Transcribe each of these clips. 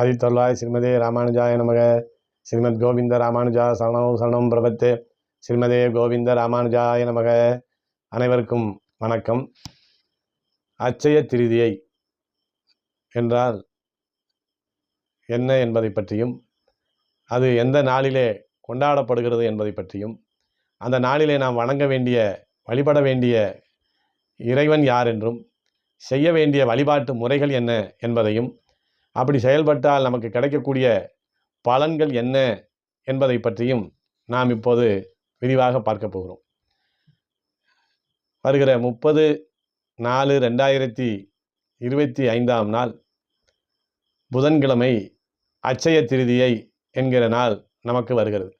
ஆதித்தொள்ளாய் ஸ்ரீமதே ராமானுஜாய நமக. ஸ்ரீமத் கோவிந்த ராமானுஜா சரணம் சரணம் பிரபத்தே. ஸ்ரீமதே கோவிந்த ராமானுஜாய நமக. அனைவருக்கும் வணக்கம். அச்சய திருதியை என்றால் என்ன என்பதை பற்றியும் அது எந்த நாளிலே கொண்டாடப்படுகிறது என்பதை பற்றியும் அந்த நாளிலே நாம் வணங்க வேண்டிய வழிபட வேண்டிய இறைவன் யார் என்றும் செய்ய வேண்டிய வழிபாட்டு முறைகள் என்ன என்பதையும் அப்படி செயல்பட்டால் நமக்கு கிடைக்கக்கூடிய பலன்கள் என்ன என்பதை பற்றியும் நாம் இப்போது விரிவாக பார்க்க போகிறோம். வருகிற முப்பது நாலு ரெண்டாயிரத்தி இருபத்தி ஐந்தாம் நாள் புதன்கிழமை அச்சய திருதியை என்கிற நாள் நமக்கு வருகிறது.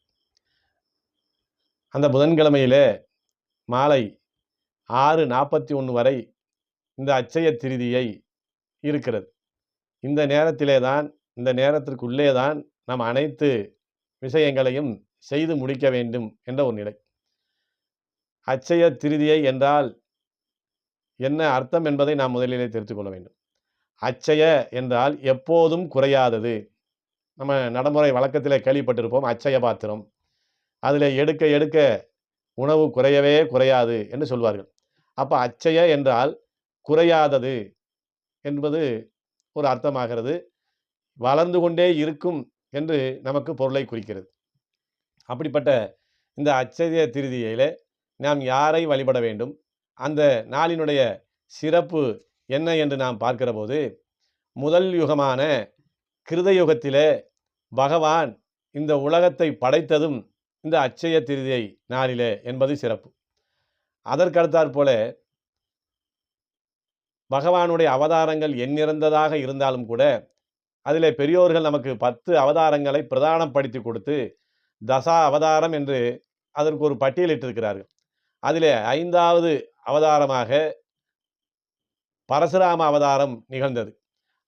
அந்த புதன்கிழமையில் மாலை ஆறு நாற்பத்தி ஒன்று வரை இந்த அச்சய திருதியை இருக்கிறது. இந்த நேரத்திலே தான் இந்த நேரத்திற்குள்ளே தான் நாம் அனைத்து விஷயங்களையும் செய்து முடிக்க வேண்டும் என்ற ஒரு நிலை. அச்சய திருதியை என்றால் என்ன அர்த்தம் என்பதை நாம் முதலிலே தெரிந்து கொள்ள வேண்டும். அச்சய என்றால் எப்போதும் குறையாதது. நம்ம நடைமுறை வழக்கத்தில் கேள்விப்பட்டிருப்போம் அச்சய பாத்திரம். அதில் எடுக்க எடுக்க உணவு குறையவே குறையாது என்று சொல்வார்கள். அப்போ அச்சய என்றால் குறையாதது என்பது ஒரு அர்த்தமாகிறது. வளர்ந்து கொண்டே இருக்கும் என்று நமக்கு பொருளை குறிக்கிறது. அப்படிப்பட்ட இந்த அச்சய திருதியிலே நாம் யாரை வழிபட வேண்டும்? அந்த நாளினுடைய சிறப்பு என்ன என்று நாம் பார்க்கிற போது முதல் யுகமான கிருத யுகத்திலே பகவான் இந்த உலகத்தை படைத்ததும் இந்த அச்சய திருதியை நாளிலே என்பது சிறப்பு. அதற்கடுத்தாற் போல பகவானுடைய அவதாரங்கள் எண்ணிறந்ததாக இருந்தாலும் கூட அதிலே பெரியோர்கள் நமக்கு பத்து அவதாரங்களை பிரதானப்படுத்தி கொடுத்து தசா அவதாரம் என்று அதற்கு ஒரு பட்டியலிட்டிருக்கிறார்கள் அதிலே ஐந்தாவது அவதாரமாக பரசுராம அவதாரம் நிகழ்ந்தது.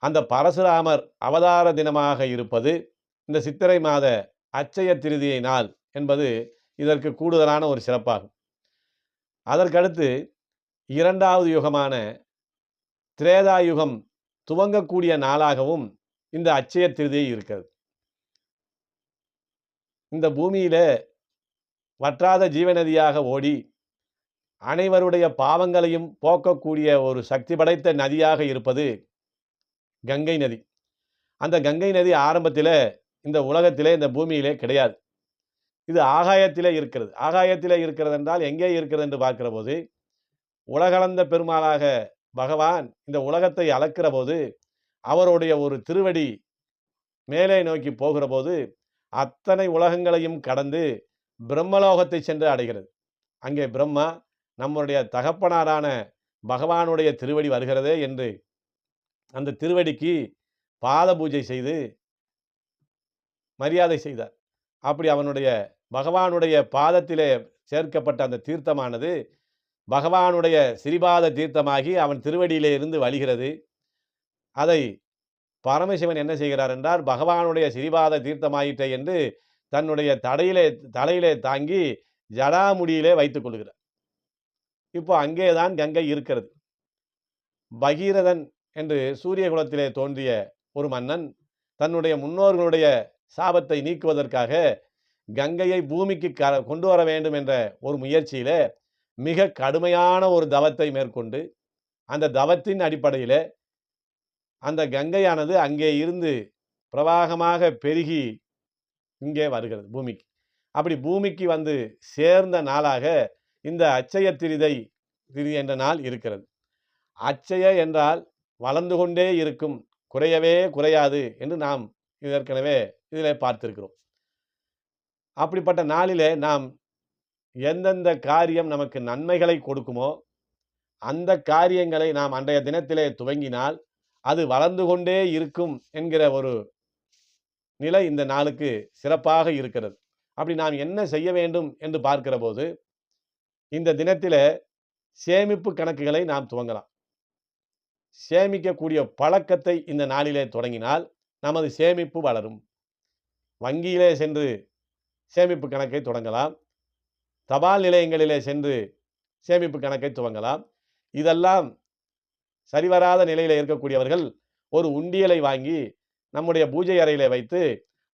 அந்த பரசுராமர் அவதார தினமாக இருப்பது இந்த சித்திரை மாத அச்சய திருதியை நாள் என்பது இதற்கு கூடுதலான ஒரு சிறப்பாகும். அதற்கடுத்து இரண்டாவது யுகமான திரேதாயுகம் துவங்கக்கூடிய நாளாகவும் இந்த அச்சய திருதியை இருக்கிறது. இந்த பூமியில வற்றாத ஜீவநதியாக ஓடி அனைவருடைய பாவங்களையும் போக்கக்கூடிய ஒரு சக்தி படைத்த நதியாக இருப்பது கங்கை நதி. அந்த கங்கை நதி ஆரம்பத்தில் இந்த உலகத்திலே இந்த பூமியிலே கிடையாது. இது ஆகாயத்திலே இருக்கிறது. ஆகாயத்திலே இருக்கிறது என்றால் எங்கே இருக்கிறது என்று பார்க்கிற போது உலகளந்த பெருமாளாக பகவான் இந்த உலகத்தை அளக்கிற போது அவருடைய ஒரு திருவடி மேலே நோக்கி போகிற போது அத்தனை உலகங்களையும் கடந்து பிரம்மலோகத்தை சென்று அடைகிறது. அங்கே பிரம்மா நம்முடைய தகப்பனாரான பகவானுடைய திருவடி வருகிறதே என்று அந்த திருவடிக்கு பாத பூஜை செய்து மரியாதை செய்தார். அப்படி அவனுடைய பகவானுடைய பாதத்திலே சேர்க்கப்பட்ட அந்த தீர்த்தமானது பகவானுடைய சிறிபாத தீர்த்தமாகி அவன் திருவடியிலே இருந்து வழிகிறது. அதை பரமசிவன் என்ன செய்கிறார் என்றால் பகவானுடைய சிறிபாத தீர்த்தமாயிற்றை என்று தன்னுடைய தடையிலே தலையிலே தாங்கி ஜடாமுடியிலே வைத்துக் கொள்கிறார். இப்போ அங்கேதான் கங்கை இருக்கிறது. பகீரதன் என்று சூரிய குலத்திலே தோன்றிய ஒரு மன்னன் தன்னுடைய முன்னோர்களுடைய சாபத்தை நீக்குவதற்காக கங்கையை பூமிக்கு க கொண்டு வர வேண்டும் என்ற ஒரு முயற்சியிலே மிக கடுமையான ஒரு தவத்தை மேற்கொண்டு அந்த தவத்தின் அடிப்படையில் அந்த கங்கையானது அங்கே இருந்து பிரவாகமாக பெருகி இங்கே வருகிறது பூமிக்கு. அப்படி பூமிக்கு வந்து சேர்ந்த நாளாக இந்த அச்சய திரிதை திரி என்ற நாள் இருக்கிறது. அச்சய என்றால் வளர்ந்து கொண்டே இருக்கும் குறையவே குறையாது என்று நாம் ஏற்கனவே இதில் பார்த்திருக்கிறோம். அப்படிப்பட்ட நாளிலே நாம் எந்தெந்த காரியம் நமக்கு நன்மைகளை கொடுக்குமோ அந்த காரியங்களை நாம் அன்றைய தினத்திலே துவங்கினால் அது வளர்ந்து கொண்டே இருக்கும் என்கிற ஒரு நிலை இந்த நாளுக்கு சிறப்பாக இருக்கிறது. அப்படி நாம் என்ன செய்ய வேண்டும் என்று பார்க்கிற போது இந்த தினத்தில் சேமிப்பு கணக்குகளை நாம் துவங்கலாம். சேமிக்கக்கூடிய பழக்கத்தை இந்த நாளிலே தொடங்கினால் நமது சேமிப்பு வளரும். வங்கியிலே சென்று சேமிப்பு கணக்கை தொடங்கலாம். தபால் நிலையங்களிலே சென்று சேமிப்பு கணக்கை துவங்கலாம். இதெல்லாம் சரிவராத நிலையில் இருக்கக்கூடியவர்கள் ஒரு உண்டியலை வாங்கி நம்முடைய பூஜை அறையிலே வைத்து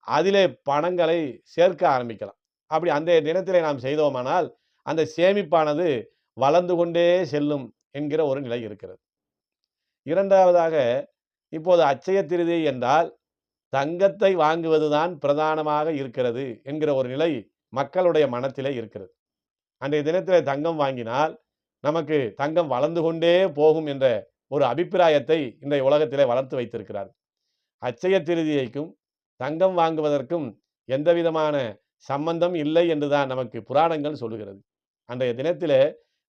அதிலே பணங்களை சேர்க்க ஆரம்பிக்கலாம். அப்படி அந்த தினத்திலே நாம் செய்தோமானால் அந்த சேமிப்பானது வளர்ந்து கொண்டே செல்லும் என்கிற ஒரு நிலை இருக்கிறது. இரண்டாவதாக இப்போது அச்சய திருதி என்றால் தங்கத்தை வாங்குவதுதான் பிரதானமாக இருக்கிறது என்கிற ஒரு நிலை மக்களுடைய மனத்திலே இருக்கிறது. அன்றைய தினத்தில் தங்கம் வாங்கினால் நமக்கு தங்கம் வளர்ந்து கொண்டே போகும் என்ற ஒரு அபிப்பிராயத்தை இன்றைய உலகத்திலே வளர்த்து வைத்திருக்கிறார். அச்சய திருதியைக்கும் தங்கம் வாங்குவதற்கும் எந்த விதமான சம்பந்தம் இல்லை என்றுதான் நமக்கு புராணங்கள் சொல்லுகிறது. அன்றைய தினத்தில்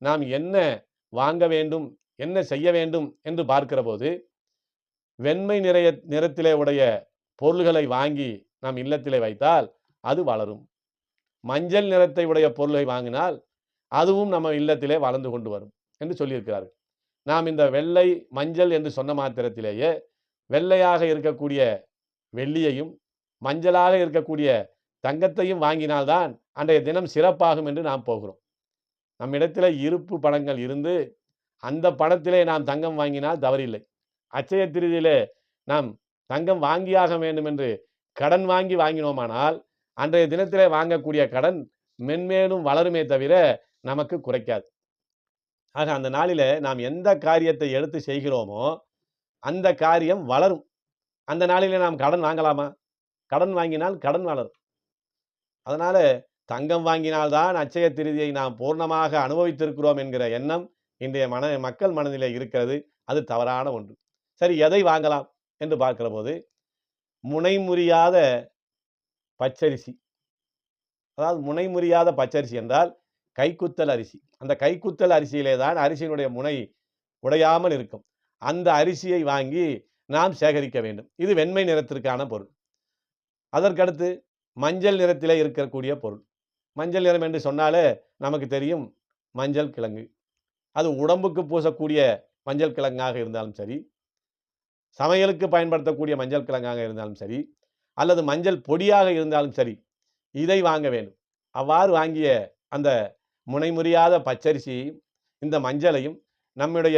நாம் என்ன வாங்க வேண்டும் என்ன செய்ய வேண்டும் என்று பார்க்கிற போது வெண்மை நிறைய நிறத்திலே உடைய பொருள்களை வாங்கி நாம் இல்லத்திலே வைத்தால் அது வளரும். மஞ்சள் நிறத்தை உடைய பொருளை வாங்கினால் அதுவும் நம்ம இல்லத்திலே வளர்ந்து கொண்டு வரும் என்று சொல்லியிருக்கிறார்கள். நாம் இந்த வெள்ளை மஞ்சள் என்று சொன்ன மாத்திரத்திலேயே வெள்ளையாக இருக்கக்கூடிய வெள்ளியையும் மஞ்சளாக இருக்கக்கூடிய தங்கத்தையும் வாங்கினால்தான் அன்றைய தினம் சிறப்பாகும் என்று நாம் போகிறோம். நம்மிடத்தில் இருப்பு பணங்கள் இருந்து அந்த பணத்திலே நாம் தங்கம் வாங்கினால் தவறில்லை. அச்சய திருதியிலே நாம் தங்கம் வாங்கியாக வேண்டும் என்று கடன் வாங்கி வாங்கினோமானால் அன்றைய தினத்திலே வாங்கக்கூடிய கடன் மென்மேலும் வளருமே தவிர நமக்கு குறைக்காது. ஆக அந்த நாளில் நாம் எந்த காரியத்தை எடுத்து செய்கிறோமோ அந்த காரியம் வளரும். அந்த நாளில் நாம் கடன் வாங்கலாமா? கடன் வாங்கினால் கடன் வளரும். அதனால் தங்கம் வாங்கினால்தான் அச்சய திருதியை நாம் பூர்ணமாக அனுபவித்திருக்கிறோம் என்கிற எண்ணம் இன்றைய மன மக்கள் மனநிலை இருக்கிறது. அது தவறான ஒன்று. சரி எதை வாங்கலாம் என்று பார்க்கிற போது முனைமுறியாத பச்சரிசி. அதாவது முனைமுறியாத பச்சரிசி என்றால் கைக்குத்தல் அரிசி. அந்த கைக்குத்தல் அரிசியிலே தான் அரிசியினுடைய முனை உடையாமல் இருக்கும். அந்த அரிசியை வாங்கி நாம் சேகரிக்க வேண்டும். இது வெண்மை நிறத்திற்கான பொருள். அதற்கடுத்து மஞ்சள் நிறத்திலே இருக்கக்கூடிய பொருள். மஞ்சள் நிறம் என்று சொன்னாலே நமக்கு தெரியும் மஞ்சள் கிழங்கு. அது உடம்புக்கு பூசக்கூடிய மஞ்சள் கிழங்காக இருந்தாலும் சரி சமையலுக்கு பயன்படுத்தக்கூடிய மஞ்சள் கிழங்காக இருந்தாலும் சரி அல்லது மஞ்சள் பொடியாக இருந்தாலும் சரி இதை வாங்க வேண்டும். அவ்வாறு வாங்கிய அந்த முனைமுறியாத பச்சரிசியையும் இந்த மஞ்சளையும் நம்முடைய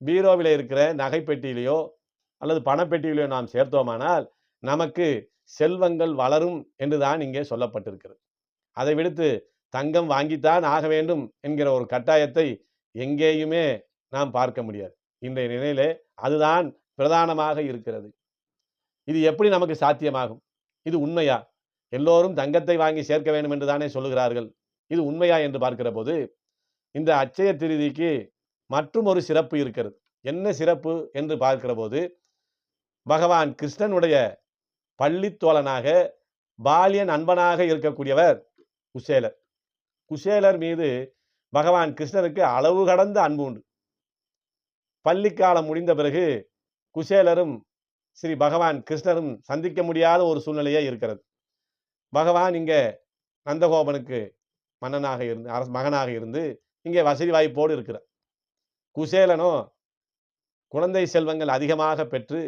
பீரோவில் இருக்கிற நகைப்பெட்டியிலையோ அல்லது பணப்பெட்டியிலையோ நாம் சேர்த்தோமானால் நமக்கு செல்வங்கள் வளரும் என்றுதான் இங்கே சொல்லப்பட்டிருக்கிறது. அதை விடுத்து தங்கம் வாங்கித்தான் ஆக வேண்டும் என்கிற ஒரு கட்டாயத்தை எங்கேயுமே நாம் பார்க்க முடியாது. இன்றைய நிலையிலே அதுதான் பிரதானமாக இருக்கிறது. இது எப்படி நமக்கு சாத்தியமாகும்? இது உண்மையா? எல்லோரும் தங்கத்தை வாங்கி சேர்க்க வேண்டும் என்று தானே சொல்லுகிறார்கள். இது உண்மையா என்று பார்க்கிற போது இந்த அச்சய திருதிக்கு மற்றும் ஒரு சிறப்பு இருக்கிறது. என்ன சிறப்பு என்று பார்க்கிற போது பகவான் கிருஷ்ணனுடைய பள்ளித்தோழனாக பாலிய நண்பனாக இருக்கக்கூடியவர் குசேலர். குசேலர் மீது பகவான் கிருஷ்ணருக்கு அளவு கடந்த அன்பு உண்டு. பள்ளிக்காலம் முடிந்த பிறகு குசேலரும் ஸ்ரீ பகவான் கிருஷ்ணரும் சந்திக்க முடியாத ஒரு சூழ்நிலையே இருக்கிறது. பகவான் இங்கே நந்தகோபனுக்கு மன்னனாக இருந்து அரச மகனாக இருந்து இங்கே வசதி வாய்ப்போடு இருக்கிறார். குசேலனோ குழந்தை செல்வங்கள் அதிகமாக பெற்று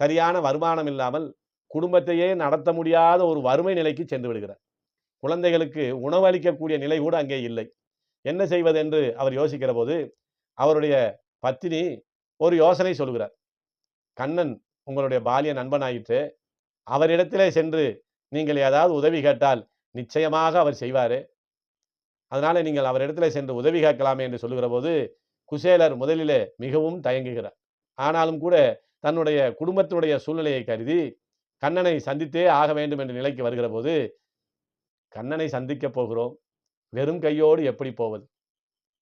சரியான வருமானம் இல்லாமல் குடும்பத்தையே நடத்த முடியாத ஒரு வறுமை நிலைக்கு சென்று விடுகிறார். குழந்தைகளுக்கு உணவளிக்கக்கூடிய நிலை கூட அங்கே இல்லை. என்ன செய்வது என்று அவர் யோசிக்கிற போது அவருடைய பத்தினி ஒரு யோசனை சொல்கிறார். கண்ணன் உங்களுடைய பாலிய நண்பனாயிற்று அவரிடத்திலே சென்று நீங்கள் ஏதாவது உதவி கேட்டால் நிச்சயமாக அவர் செய்வார். அதனால் நீங்கள் அவரிடத்திலே சென்று உதவி கேட்கலாமே என்று சொல்லுகிற போது குசேலர் முதலிலே மிகவும் தயங்குகிறார். ஆனாலும் கூட தன்னுடைய குடும்பத்தினுடைய சூழ்நிலையை கருதி கண்ணனை சந்தித்தே ஆக வேண்டும் என்ற நிலைக்கு வருகிற போது கண்ணனை சந்திக்க போகிறோம். வெறும் கையோடு எப்படி போவது?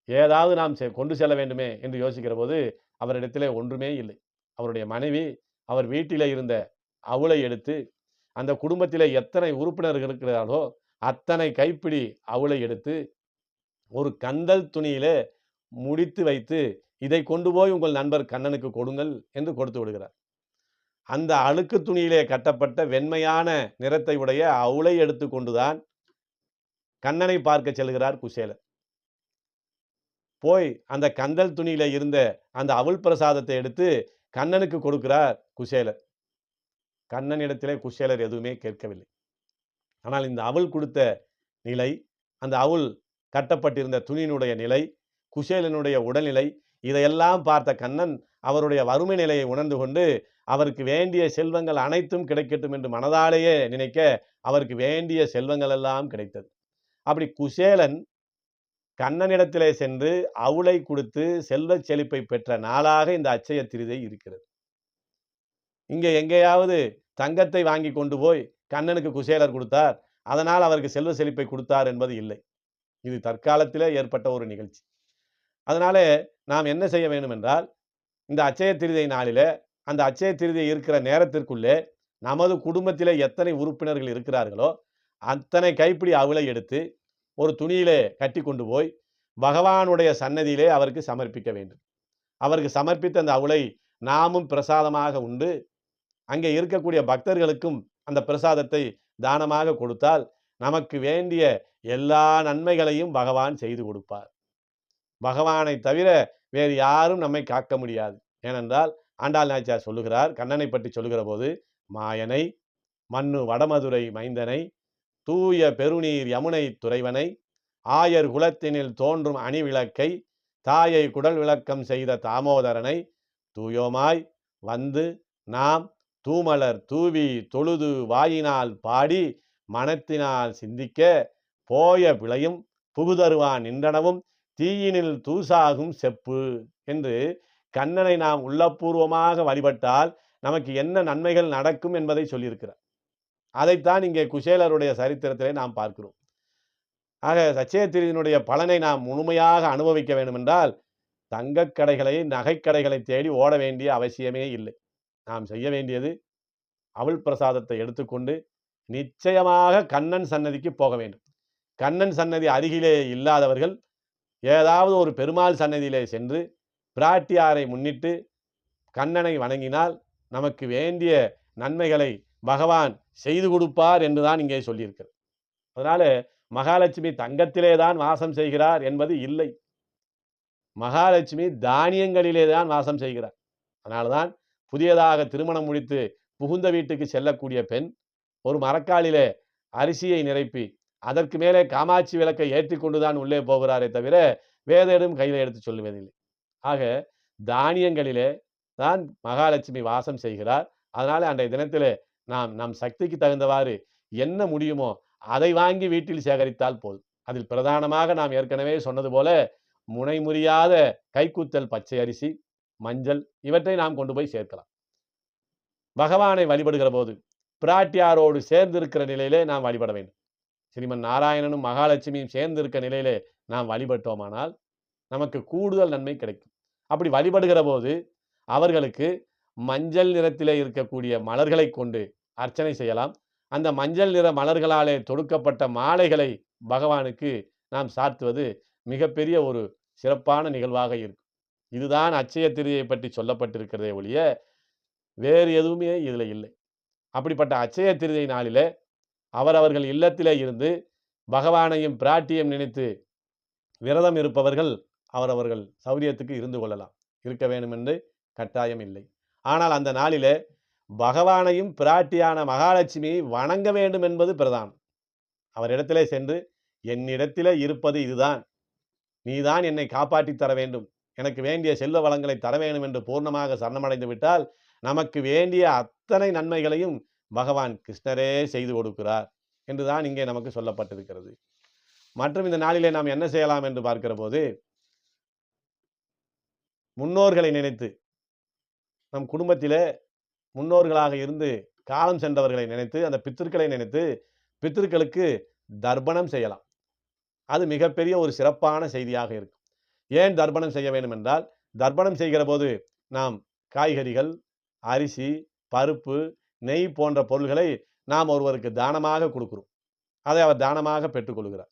ஏதாவது நாம் செ- கொண்டு செல்ல வேண்டுமே என்று யோசிக்கிற போது அவரிடத்திலே ஒன்றுமே இல்லை. அவருடைய மனைவி அவர் வீட்டிலே இருந்த அவளை எடுத்து அந்த குடும்பத்திலே எத்தனை உறுப்பினர்கள் இருக்கிறார்களோ அத்தனை கைப்பிடி அவளை எடுத்து ஒரு கந்தல் துணியிலே முடித்து வைத்து இதை கொண்டு போய் உங்கள் நண்பர் கண்ணனுக்கு கொடுங்கள் என்று கொடுத்து விடுகிறார். அந்த அழுக்கு துணியிலே கட்டப்பட்ட வெண்மையான நிறத்தை உடைய அவளை எடுத்து கொண்டுதான் கண்ணனை பார்க்க செல்கிறார் குசேலர். போய் அந்த கந்தல் துணியில இருந்த அந்த அவல் பிரசாதத்தை எடுத்து கண்ணனுக்கு கொடுக்கிறார் குசேலர். கண்ணனிடத்திலே குசேலர் எதுவுமே கேட்கவில்லை. ஆனால் இந்த அவல் கொடுத்த நிலை அந்த அவல் கட்டப்பட்டிருந்த துணியினுடைய நிலை குசேலனுடைய உடல்நிலை இதையெல்லாம் பார்த்த கண்ணன் அவருடைய வறுமை நிலையை உணர்ந்து கொண்டு அவருக்கு வேண்டிய செல்வங்கள் அனைத்தும் கிடைக்கட்டும் என்று மனதாலேயே நினைக்க அவருக்கு வேண்டிய செல்வங்கள் எல்லாம் கிடைத்தது. அப்படி குசேலன் கண்ணனிடத்திலே சென்று அவுளை கொடுத்து செல்வச் செழிப்பை பெற்ற நாளாக இந்த அச்சய திருதை இருக்கிறது. இங்கே எங்கேயாவது தங்கத்தை வாங்கி கொண்டு போய் கண்ணனுக்கு குசேலர் கொடுத்தார் அதனால் அவருக்கு செல்வ செழிப்பை கொடுத்தார் என்பது இல்லை. இது தற்காலத்தில் ஏற்பட்ட ஒரு நிகழ்ச்சி. அதனாலே நாம் என்ன செய்ய வேண்டும் என்றால் இந்த அச்சய திருதை நாளில் அந்த அச்சய திருதை இருக்கிற நேரத்திற்குள்ளே நமது குடும்பத்தில் எத்தனை உறுப்பினர்கள் இருக்கிறார்களோ அத்தனை கைப்பிடி அவளை எடுத்து ஒரு துணியிலே கட்டி கொண்டு போய் பகவானுடைய சன்னதியிலே அவருக்கு சமர்ப்பிக்க வேண்டும். அவருக்கு சமர்ப்பித்த அந்த அவளை நாமும் பிரசாதமாக உண்டு. அங்கே இருக்கக்கூடிய பக்தர்களுக்கும் அந்த பிரசாதத்தை தானமாக கொடுத்தால் நமக்கு வேண்டிய எல்லா நன்மைகளையும் பகவான் செய்து கொடுப்பார். பகவானை தவிர வேறு யாரும் நம்மை காக்க முடியாது. ஏனென்றால் ஆண்டாள் நாச்சியார் சொல்லுகிறார் கண்ணனை பற்றி சொல்லுகிற போது மாயனை மண்ணு வடமதுரை மைந்தனை தூய பெருநீர் யமுனை துறைவனை ஆயர் குலத்தினில் தோன்றும் அணிவிளக்கை தாயை குடல் விளக்கம் செய்த தாமோதரனை தூயோமாய் வந்து நாம் தூமலர் தூவி தொழுது வாயினால் பாடி மனத்தினால் சிந்திக்க போய பிழையும் புகுதருவான் நின்றனவும் தீயினில் தூசாகும் செப்பு என்று கண்ணனை நாம் உள்ளபூர்வமாக வழிபட்டால் நமக்கு என்ன நன்மைகள் நடக்கும் என்பதை சொல்லியிருக்கிறார். அதைத்தான் இங்கே குசேலருடைய சரித்திரத்திலே நாம் பார்க்கிறோம். ஆக சச்சயத்திரியினுடைய பலனை நாம் முழுமையாக அனுபவிக்க வேண்டுமென்றால் தங்கக் கடைகளை நகைக்கடைகளை தேடி ஓட வேண்டிய அவசியமே இல்லை. நாம் செய்ய வேண்டியது அவள் பிரசாதத்தை எடுத்துக்கொண்டு நிச்சயமாக கண்ணன் சன்னதிக்கு போக வேண்டும். கண்ணன் சன்னதி அருகிலே இல்லாதவர்கள் ஏதாவது ஒரு பெருமாள் சன்னதியிலே சென்று பிராட்டியாரை முன்னிட்டு கண்ணனை வணங்கினால் நமக்கு வேண்டிய நன்மைகளை பகவான் செய்து கொடுப்பார் என்றுதான் இங்கே சொல்லியிருக்கிறது. அதனால மகாலட்சுமி தங்கத்திலே தான் வாசம் செய்கிறார் என்பது இல்லை. மகாலட்சுமி தானியங்களிலே தான் வாசம் செய்கிறார். அதனால்தான் புதியதாக திருமணம் முடித்து புகுந்த வீட்டுக்கு செல்லக்கூடிய பெண் ஒரு மரக்காலிலே அரிசியை நிரப்பி அதற்கு மேலே காமாட்சி விளக்கை ஏற்றி கொண்டுதான் உள்ளே போகிறாரே தவிர வேத கையில் எடுத்து சொல்லுவதில்லை. ஆக தானியங்களிலே தான் மகாலட்சுமி வாசம் செய்கிறார். அதனால அன்றைய தினத்திலே நாம் நம் சக்திக்கு தகுந்தவாறு என்ன முடியுமோ அதை வாங்கி வீட்டில் சேகரித்தால் போதும். அதில் பிரதானமாக நாம் ஏற்கனவே சொன்னது போல முனை முறியாத பச்சை அரிசி மஞ்சள் இவற்றை நாம் கொண்டு போய் சேர்க்கலாம். பகவானை வழிபடுகிற போது பிராட்டியாரோடு சேர்ந்து இருக்கிற நிலையிலே நாம் வழிபட வேண்டும். ஸ்ரீமன் நாராயணனும் மகாலட்சுமியும் சேர்ந்து இருக்க நிலையிலே நாம் வழிபட்டோமானால் நமக்கு கூடுதல் நன்மை கிடைக்கும். அப்படி வழிபடுகிற போது அவர்களுக்கு மஞ்சள் நிறத்திலே இருக்கக்கூடிய மலர்களை கொண்டு அர்ச்சனை செய்யலாம். அந்த மஞ்சள் நிற மலர்களாலே தொடுக்கப்பட்ட மாலைகளை பகவானுக்கு நாம் சாத்துவது மிகப்பெரிய ஒரு சிறப்பான நிகழ்வாக இருக்கும். இதுதான் அச்சய திருதியை பற்றி சொல்லப்பட்டிருக்கிறதே ஒழிய வேறு எதுவுமே இதில் இல்லை. அப்படிப்பட்ட அச்சய திருதை நாளிலே அவரவர்கள் இல்லத்திலே இருந்து பகவானையும் பிராட்டியும் நினைத்து விரதம் இருப்பவர்கள் அவரவர்கள் சௌரியத்துக்கு இருந்து கொள்ளலாம். இருக்க வேண்டும் என்று கட்டாயம் இல்லை. ஆனால் அந்த நாளிலே பகவானையும் பிராட்டியான மகாலட்சுமியை வணங்க வேண்டும் என்பது பிரதானம். அவரிடத்திலே சென்று என்னிடத்திலே இருப்பது இதுதான். நீதான் என்னை காப்பாற்றி தர வேண்டும். எனக்கு வேண்டிய செல்வ வளங்களை தர வேண்டும் என்று பூர்ணமாக சரணமடைந்து விட்டால் நமக்கு வேண்டிய அத்தனை நன்மைகளையும் பகவான் கிருஷ்ணரே செய்து கொடுக்கிறார் என்று தான் இங்கே நமக்கு சொல்லப்பட்டிருக்கிறது. மற்றும் இந்த நாளிலே நாம் என்ன செய்யலாம் என்று பார்க்கிற போது முன்னோர்களை நினைத்து நம் குடும்பத்திலே முன்னோர்களாக இருந்து காலம் சென்றவர்களை நினைத்து அந்த பித்திருக்களை நினைத்து பித்திருக்களுக்கு தர்ப்பணம் செய்யலாம். அது மிகப்பெரிய ஒரு சிறப்பான செய்தியாக இருக்கும். ஏன் தர்ப்பணம் செய்ய வேண்டும் என்றால் தர்ப்பணம் செய்கிற போது நாம் காய்கறிகள் அரிசி பருப்பு நெய் போன்ற பொருள்களை நாம் ஒருவருக்கு தானமாக கொடுக்குறோம். அதை அவர் தானமாக பெற்றுக்கொள்கிறார்.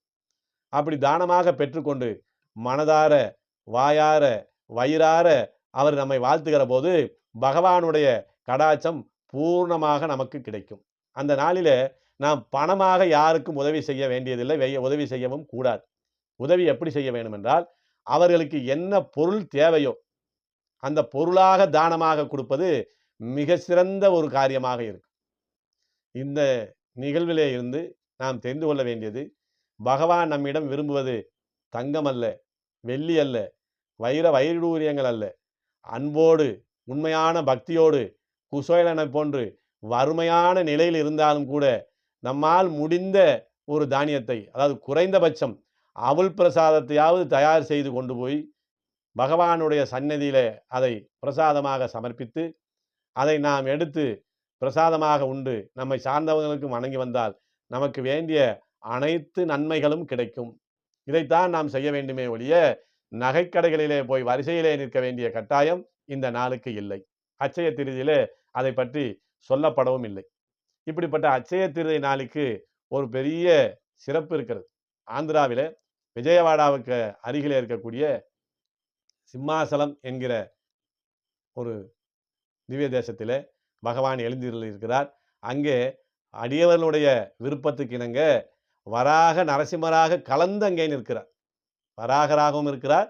அப்படி தானமாக பெற்றுக்கொண்டு மனதார வாயார வயிறார அவர் நம்மை வாழ்த்துகிற போது பகவானுடைய கடாச்சம் பூர்ணமாக நமக்கு கிடைக்கும். அந்த நாளில் நாம் பணமாக யாருக்கும் உதவி செய்ய வேண்டியதில்லை வெய்ய- உதவி செய்யவும் கூடாது. உதவி எப்படி செய்ய வேண்டும் என்றால் அவர்களுக்கு என்ன பொருள் தேவையோ அந்த பொருளாக தானமாக கொடுப்பது மிக சிறந்த ஒரு காரியமாக இருக்கும் இந்த நிகழ்விலே இருந்து நாம் தெரிந்து கொள்ள வேண்டியது பகவான் நம்மிடம் விரும்புவது தங்கம் அல்ல வெள்ளி அல்ல வைர வைடூரியங்கள் அல்ல. அன்போடு உண்மையான பக்தியோடு குசோயலனை போன்று வறுமையான நிலையில் இருந்தாலும் கூட நம்மால் முடிந்த ஒரு தானியத்தை அதாவது குறைந்தபட்சம் அவுள் பிரசாதத்தையாவது தயார் செய்து கொண்டு போய் பகவானுடைய சந்நிதியிலே அதை பிரசாதமாக சமர்ப்பித்து அதை நாம் எடுத்து பிரசாதமாக உண்டு. நம்மை சார்ந்தவர்களுக்கும் வணங்கி வந்தால் நமக்கு வேண்டிய அனைத்து நன்மைகளும் கிடைக்கும். இதைத்தான் நாம் செய்ய வேண்டுமே ஒழிய நகைக்கடைகளிலே போய் வரிசையிலே நிற்க வேண்டிய கட்டாயம் இந்த நாளுக்கு இல்லை. அச்சய திருதியிலே அதை பற்றி சொல்லப்படவும் இல்லை. இப்படிப்பட்ட அச்சய திருதை நாளுக்கு ஒரு பெரிய சிறப்பு இருக்கிறது. ஆந்திராவில் விஜயவாடாவுக்கு அருகிலே இருக்கக்கூடிய சிம்மாசலம் என்கிற ஒரு திவ்ய தேசத்திலே பகவான் எழுந்திருக்கிறார் அங்கே அடியவர்களுடைய விருப்பத்துக்கு இணங்க வராக நரசிம்மராக கலந்து அங்கே நிற்கிறார். வராகராகவும் இருக்கிறார்.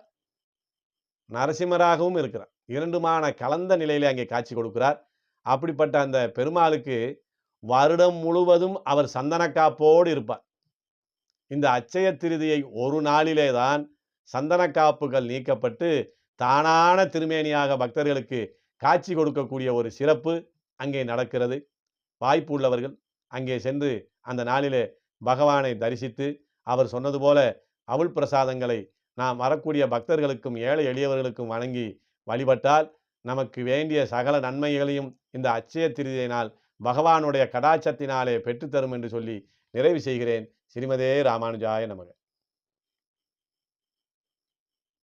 நரசிம்மராகவும் இருக்கிறார். இரண்டுமான கலந்த நிலையிலே அங்கே காட்சி கொடுக்கிறார். அப்படிப்பட்ட அந்த பெருமாளுக்கு வருடம் முழுவதும் அவர் சந்தன காப்போடு இருப்பார். இந்த அச்சய திருதியை ஒரு நாளிலே தான் சந்தன காப்புகள் நீக்கப்பட்டு தானான திருமேனியாக பக்தர்களுக்கு காட்சி கொடுக்கக்கூடிய ஒரு சிறப்பு அங்கே நடக்கிறது. வாய்ப்பு உள்ளவர்கள் அங்கே சென்று அந்த நாளிலே பகவானை தரிசித்து அவர் சொன்னது போல அவுள் பிரசாதங்களை நாம் வரக்கூடிய பக்தர்களுக்கும் ஏழை எளியவர்களுக்கும் வணங்கி வழிபட்டால் நமக்கு வேண்டிய சகல நன்மைகளையும் இந்த அச்சய திருதியினால் பகவானுடைய கடாச்சத்தினாலே பெற்றுத்தரும் என்று சொல்லி நிறைவு செய்கிறேன். ஸ்ரீமதே ராமானுஜாய நமக.